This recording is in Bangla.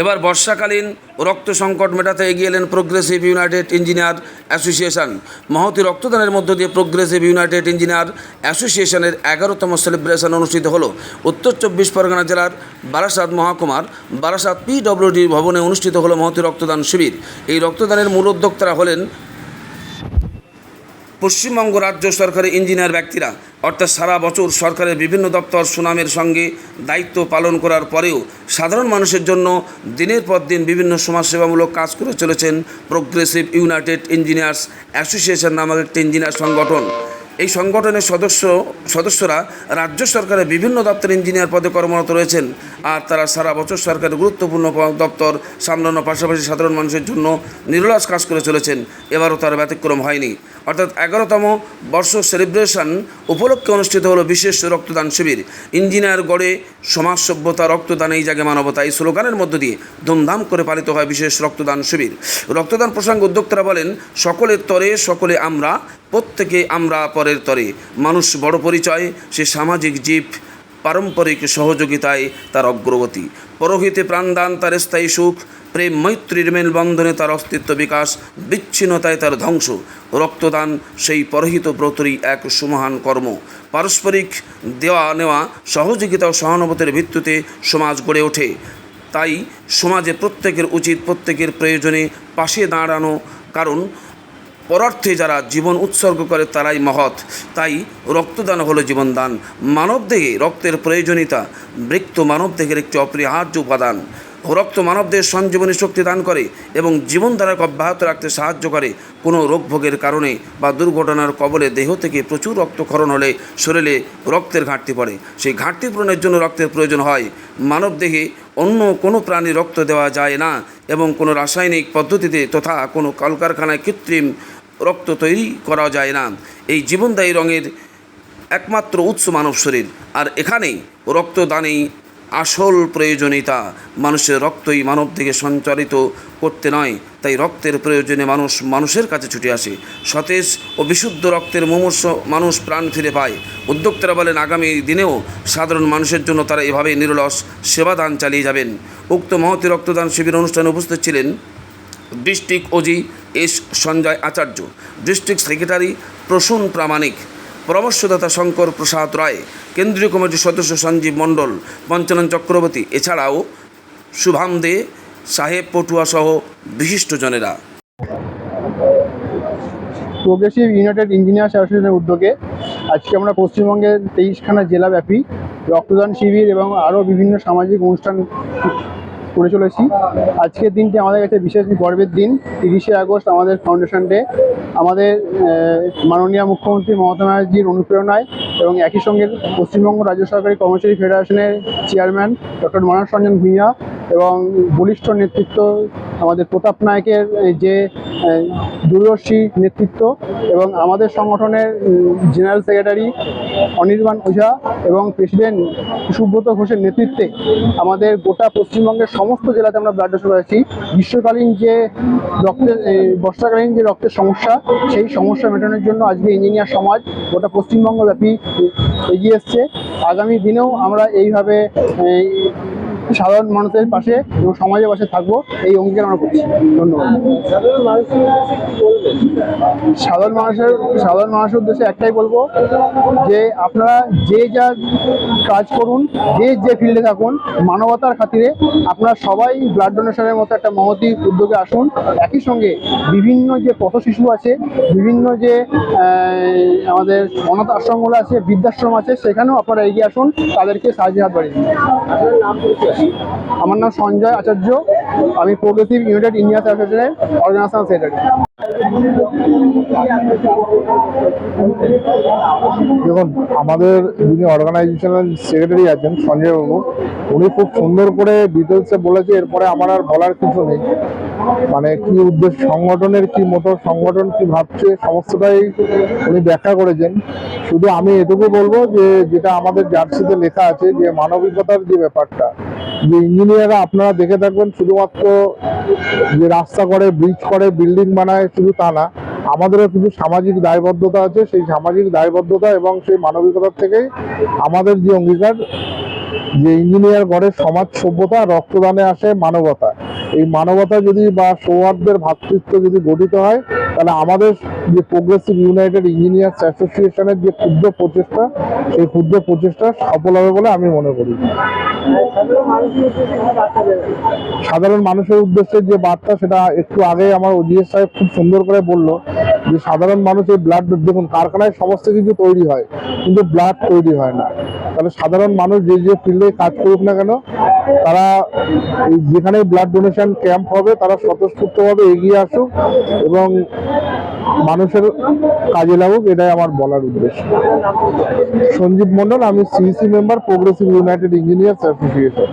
এবার বর্ষাকালীন রক্ত সংকট মেটাতে এগিয়ে এলেন প্রোগ্রেসিভ ইউনাইটেড ইঞ্জিনিয়ার অ্যাসোসিয়েশন মহতি রক্তদানের মধ্য দিয়ে প্রোগ্রেসিভ ইউনাইটেড ইঞ্জিনিয়ার অ্যাসোসিয়েশনের এগারোতম সেলিব্রেশন অনুষ্ঠিত হলো। উত্তর চব্বিশ পরগনা জেলার বারাসাত মহাকুমার বারাসাত পিডব্লিউডি ভবনে অনুষ্ঠিত হলো মহতি রক্তদান শিবির। এই রক্তদানের মূল উদ্যোক্তারা হলেন পশ্চিমবঙ্গ রাজ্য সরকারের ইঞ্জিনিয়ার ব্যক্তিরা, অর্থাৎ সারা বছর সরকারের বিভিন্ন দপ্তর সুনামের সঙ্গে দায়িত্ব পালন করার পরেও সাধারণ মানুষের জন্য দিনের পর দিন বিভিন্ন সমাজসেবামূলক কাজ করে চলেছেন প্রোগ্রেসিভ ইউনাইটেড ইঞ্জিনিয়ার্স অ্যাসোসিয়েশন নামক একটি ইঞ্জিনিয়ার সংগঠন। এই সংগঠনের সদস্য, সদস্যরা রাজ্য সরকারের বিভিন্ন দপ্তরে ইঞ্জিনিয়ার পদে কর্মরত রয়েছেন আর তারা সারা বছর সরকারের গুরুত্বপূর্ণ দপ্তর সামলানোর পাশাপাশি সাধারণ মানুষের জন্য নিরলস কাজ করে চলেছেন। এবারও তার ব্যতিক্রম হয়নি। অর্থাৎ এগারোতম বর্ষ সেলিব্রেশন উপলক্ষে অনুষ্ঠিত হলো বিশেষ রক্তদান শিবির। ইঞ্জিনিয়ার গড়ে সমাজ সভ্যতা, রক্তদান এই জায়গায় মানবতা এই স্লোগানের মধ্য দিয়ে ধুমধাম করে পালিত হয় বিশেষ রক্তদান শিবির। রক্তদান প্রসঙ্গে উদ্যোক্তারা বলেন, সকলের তরে সকলে আমরা প্রত্যেকে আমরা পরের তরে। মানুষ বড় পরিচয়, সে সামাজিক জীব, পারম্পরিক সহযোগিতায় তার অগ্রগতি। পরহিতে প্রাণদান তার স্থায়ী সুখ, প্রেম মৈত্রীর মেলবন্ধনে তার অস্তিত্ব বিকাশ, বিচ্ছিন্নতায় তার ধ্বংস। রক্তদান সেই পরহিত ব্রতরই এক সুমহান কর্ম। পারস্পরিক দেওয়া নেওয়া, সহযোগিতা ও সহানুভূতির ভিত্তিতে সমাজ গড়ে ওঠে। তাই সমাজে প্রত্যেকের উচিত প্রত্যেকের প্রয়োজনে পাশে দাঁড়ানো। কারণ পরার্থে যারা জীবন উৎসর্গ করে তারাই মহৎ। তাই রক্তদান হলো জীবনদান। মানবদেহে রক্তের প্রয়োজনীয়তা, বৃক্ত মানবদেহের একটি অপরিহার্য উপাদান। রক্ত মানবদেহের সঞ্জীবনী শক্তি দান করে এবং জীবনধারাকে অব্যাহত রাখতে সাহায্য করে কোনো রোগভোগের কারণে বা দুর্ঘটনার কবলে দেহ থেকে প্রচুর রক্তক্ষরণ হলে শরীরে রক্তের ঘাটতি পড়ে। সেই ঘাটতি পূরণের জন্য রক্তের প্রয়োজন হয়। মানবদেহে অন্য কোনো প্রাণী রক্ত দেওয়া যায় না এবং কোনো রাসায়নিক পদ্ধতিতে তথা কোনো কলকারখানায় কৃত্রিম রক্ত তৈরি করা যায় না। এই জীবনদায়ী রঙের একমাত্র উৎস মানব শরীর। আর এখানেই রক্তদানেই আসল প্রয়োজনীয়তা, মানুষের রক্তই মানব থেকে সঞ্চারিত করতে নয়, তাই রক্তের প্রয়োজনে মানুষ মানুষের কাছে ছুটে আসে। সতেজ ও বিশুদ্ধ রক্তের মুমূর্ষ মানুষ প্রাণ ফিরে পায়। উদ্যোক্তারা বলেন, আগামী দিনেও সাধারণ মানুষের জন্য তারা এভাবে নিরলস সেবাদান চালিয়ে যাবেন। উক্ত মহতি রক্তদান শিবির অনুষ্ঠানে উপস্থিত ছিলেন district OG S Sanjay Acharya, district secretary Prasun Pramanik পরামর্শদাতা শঙ্কর প্রসাদ রায়, কেন্দ্রীয় কমিটির সদস্য সঞ্জীব মণ্ডল, পঞ্চানন চক্রবর্তী, এছাড়াও শুভাম দে, সাহেব পটুয়া সহ বিশিষ্টজনেরা। প্রোগ্রেসিভ ইউনাইটেড ইঞ্জিনিয়ার্স অ্যাসোসিয়েশনের উদ্যোগে আজকে আমরা পশ্চিমবঙ্গের তেইশখানা জেলাব্যাপী রক্তদান শিবির এবং আরও বিভিন্ন সামাজিক অনুষ্ঠান করে চলেছি। আজকের দিনটি আমাদের কাছে বিশেষ গর্বের দিন। তিরিশে আগস্ট আমাদের ফাউন্ডেশন ডে আমাদের মাননীয় মুখ্যমন্ত্রী মমতা ব্যানার্জির অনুপ্রেরণায় এবং একই সঙ্গে পশ্চিমবঙ্গ রাজ্য সরকারি কর্মচারী ফেডারেশনের চেয়ারম্যান ডক্টর মানস রঞ্জন ভূঁইয়া এবং বলিষ্ঠ নেতৃত্ব আমাদের প্রতাপ নায়কের যে দূরদর্শী নেতৃত্ব এবং আমাদের সংগঠনের জেনারেল সেক্রেটারি অনির্বাণ ওঝা এবং প্রেসিডেন্ট সুব্রত ঘোষের নেতৃত্বে আমাদের গোটা পশ্চিমবঙ্গের সমস্ত জেলাতে আমরা ব্লাড ডোনেট করেছি। গ্রীষ্মকালীন যে রক্তের বর্ষাকালীন যে রক্তের সমস্যা সেই সমস্যা মেটানোর জন্য আজকে ইঞ্জিনিয়ার সমাজ গোটা পশ্চিমবঙ্গব্যাপী এগিয়ে এসছে। আগামী দিনেও আমরা এইভাবে এই, সাধারণ মানুষের পাশে এবং সমাজের পাশে থাকব। এই অঙ্গীকার আমরা করছি। ধন্যবাদ। সাধারণ মানুষের সাধারণ মানুষের উদ্দেশ্যে একটাই বলব যে আপনারা যে যা কাজ করুন, যে যে ফিল্ডে থাকুন, মানবতার খাতিরে আপনারা সবাই ব্লাড ডোনেশনের মতো একটা মহতি উদ্যোগে আসুন। একই সঙ্গে বিভিন্ন যে পথ শিশু আছে, বিভিন্ন যে আমাদের অনাথ আশ্রমগুলো আছে, বৃদ্ধাশ্রম আছে, সেখানেও আপনারা এগিয়ে আসুন, তাদেরকে সাহায্যের হাত বাড়িয়ে দিন। আমার নাম সঞ্জয় আচার্য। আমি প্রোগ্রেসিভ ইউনাইটেড ইন্ডিয়াস অ্যাসোসিয়েশনের অর্গানাইজেশনাল সেক্রেটারি দেখুন, আমাদের যিনি অর্গানাইজেশনাল সেক্রেটারি আছেন, সঞ্জয় বাবু, উনি খুব সুন্দর করে ডিটেলসে বলেছে, এরপরে আমার আর বলার কিছু নেই। মানে কি উদ্দেশ্য, সংগঠনের কি মতো, সংগঠন কি ভাবছে, সমস্তটাই উনি ব্যাখ্যা করেছেন। শুধু আমি এটুকু বলব যে, যেটা আমাদের জার্সিতে লেখা আছে, যে মানবিকতার যে ব্যাপারটা যে ইঞ্জিনিয়াররা আপনারা দেখে থাকবেন, শুধুমাত্র যে রাস্তা করে ব্রিজ করে বিল্ডিং বানায় শুধু তা না, আমাদেরও কিছু সামাজিক দায়বদ্ধতা আছে। সেই সামাজিক দায়বদ্ধতা এবং সেই মানবিকতার থেকেই আমাদের যে অঙ্গীকার, যে ইঞ্জিনিয়ার গড়ে সমাজ সভ্যতা, রক্তদানে আসে মানবতা। এই মানবতা যদি বা সৌহার্দ্যের ভ্রাতৃত্ব যদি গঠিত হয়, তাহলে আমাদের যে প্রোগ্রেসিভ ইউনাইটেড ইঞ্জিনিয়ার্স অ্যাসোসিয়েশনের যে ক্ষুদ্র প্রচেষ্টা, সেই ক্ষুদ্র প্রচেষ্টা সফল হবে বলে আমি মনে করি। সাধারণ মানুষের উদ্দেশ্যে যে বার্তা, সেটা একটু আগে আমার ওজিএস সাহেব খুব সুন্দর করে বলল। যে সাধারণ মানুষের ব্লাড দেখুন, কারখানায় সমস্ত কিছু তৈরি হয়, কিন্তু ব্লাড তৈরি হয় না। তাহলে সাধারণ মানুষ যে যে ফিল্ডে কাজ করুক না কেন, তারা এই যেখানে ব্লাড ডোনেশন ক্যাম্প হবে, তারা স্বতঃস্ফূর্তভাবে এগিয়ে আসুক এবং মানুষের কাজে লাগুক, এটাই আমার বলার উদ্দেশ্য। সঞ্জীব মন্ডল আমি CEC member progressive united engineers association